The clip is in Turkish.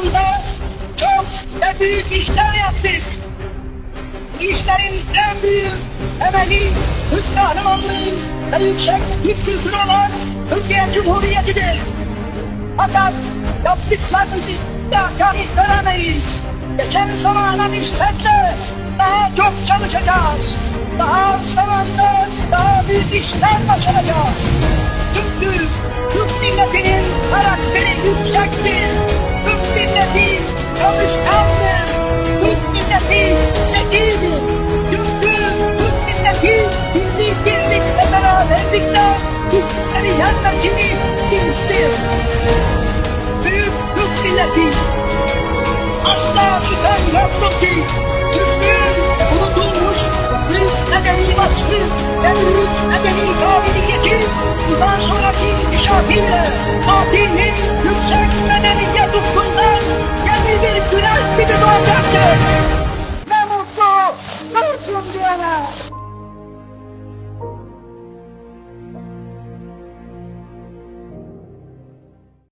zamanda çok ve büyük işler yaptık. İşlerin en büyük temeli Türk kahramanlığı ve yüksek Türk kültürü olan Türkiye Cumhuriyeti'dir. Fakat yaptıklarımızı da kanıt veremeyiz. Geçen zamana nispetle daha çok çalışacağız. Daha zamanda daha büyük işler başaracağız. Güçleri yenmesini bilmiştir. Büyük Türk milleti asla şüphem yoktur ki Türklüğün unutulmuş büyük medeni vasfı ve büyük medeni kabiliyeti bundan sonraki inşaatıyla Fatih'in